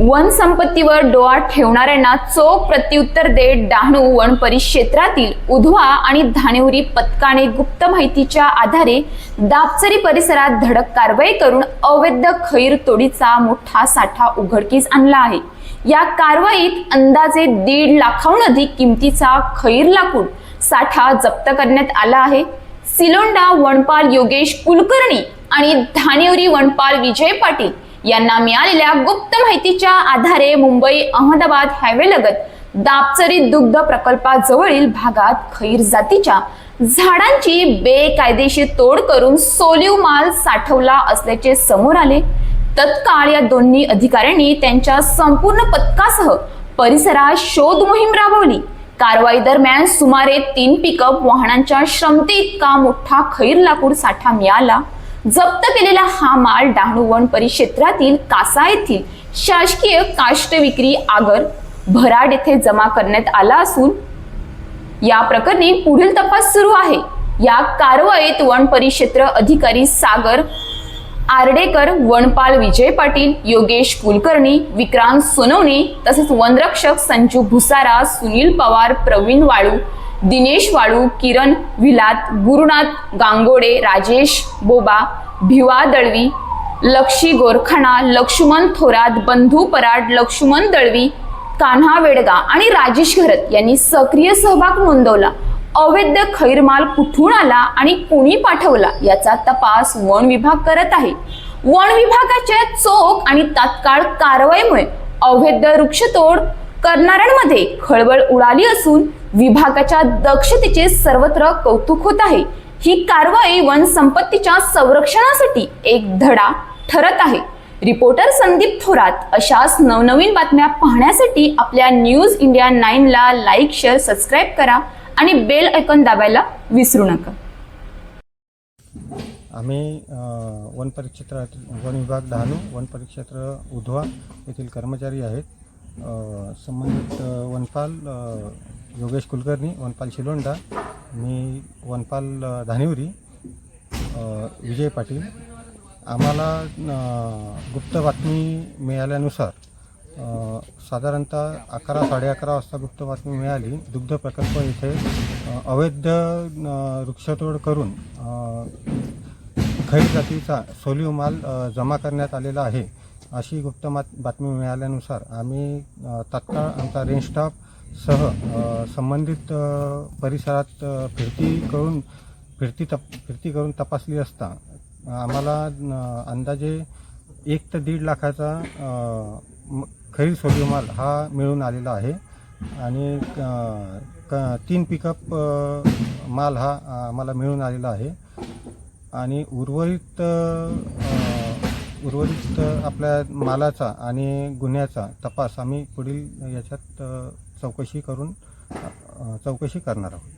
One संपत्तीवर डोळा ठेवणाऱ्यांना चोख प्रत्युत्तर देत डहाणू वन परिक्षेत्रातील उधवा आणि धानेवरी पथकाने गुप्त माहितीच्या आधारे दापचरी परिसरात धडक कारवाई करून अवैध खैर तोडीचा मोठा साठा उघडकीस आणला आहे. या कारवाईत अंदाजे दीड लाखाहून अधिक किमतीचा खैर लाकूड साठा जप्त करण्यात आला आहे. सिलोंडा वनपाल योगेश कुलकर्णी आणि धानेवरी वनपाल विजय पाटील यांना मिळालेल्या गुप्त माहितीच्या आधारे मुंबई अहमदाबाद हायवेलगत दापचरी दुग्ध प्रकल्पाजवळील भागात खैर जातीच्या झाडांची बेकायदेशीर तोड करून सोलिव माल साठवला असल्याचे समोर आले. तत्काळ या दोन्ही अधिकाऱ्यांनी त्यांच्या संपूर्ण पथकासह परिसरात शोध मोहीम राबवली. कारवाई दरम्यान सुमारे तीन पिकअप वाहनांच्या क्षमते इतका मोठा खैर लाकूड साठा मिळाला. जप्त केलेला हा माल डहाणू वन परिक्षेत्रातील कासा येथील शासकीय काष्ट विक्री आगर भराड येथे जमा करण्यात आला असून या प्रकरणी पुढील तपास सुरू आहे. या कारवाईत वन परिक्षेत्र अधिकारी सागर आर्डेकर वनपाल विजय पाटील योगेश कुलकर्णी विक्रांत सोनवणे तसेच वनरक्षक संजू भुसारा सुनील पवार प्रवीण वाळू दिनेश वाळू किरण विलात गुरुनाथ गांगोडे राजेश बोबा भिवा दळवी लक्षी गोरखाणा लक्ष्मण थोरात बंधू पराड लक्ष्मण दळवी कान्हा वेडगा आणि राजेश घरत यांनी सक्रिय सहभाग नोंदवला. अवैध खैरमाल कुठून आला आणि कुणी पाठवला याचा तपास वन विभाग करत आहे. वन विभागाच्या चोख आणि तात्काळ कारवाईमुळे अवैध वृक्षतोड करणाऱ्यांमध्ये खळबळ उडाली असून विभागाच्या दक्षतेचे सर्वत्र कौतुक होत आहे. ही कारवाई वन संपत्तीच्या संरक्षणासाठी एक धडा ठरत आहे. रिपोर्टर संदीप थोरात अशाच नवनवीन बातम्या पाहण्यासाठी आपल्या न्यूज इंडिया नाईनला लाईक शेअर सबस्क्राईब करा आणि बेल आयकॉन दाबायला विसरू नका. आम्ही वन परिक्षेत्रात वन विभाग डहाणू वन परिक्षेत्र उधवा येथील कर्मचारी आहेत. संबंधित वनपाल योगेश कुलकर्णी वनपाल शिलोंडा मी वनपाल धानिवरी विजय पाटील. आम्हाला गुप्त बातमी मिळाल्यानुसार साधारणतः अकरा साडे अकरा वाजता गुप्त बातमी मिळाली. दुग्ध प्रकल्प येथे अवैध वृक्षतोड करून खैर जातीचा सोलिव माल जमा करण्यात आलेला आहे अशी गुप्त मात बातमी मिळाल्यानुसार आम्ही तात्काळ आमचा रेंज स्टाफ सह संबंधित परिसरात फिरती करून फिरती तप फिरती करून तपासली असता आम्हाला अंदाजे एक ते दीड लाखाचा खरी म- खैर माल हा मिळून आलेला आहे. आणि क तीन पिकअप माल हा आम्हाला मिळून आलेला आहे. आणि उर्वरित उर्वरित आपल्या मालाचा आणि गुन्ह्याचा तपास आम्ही पुढील याच्यात चौकशी करून चौकशी करणार आहोत.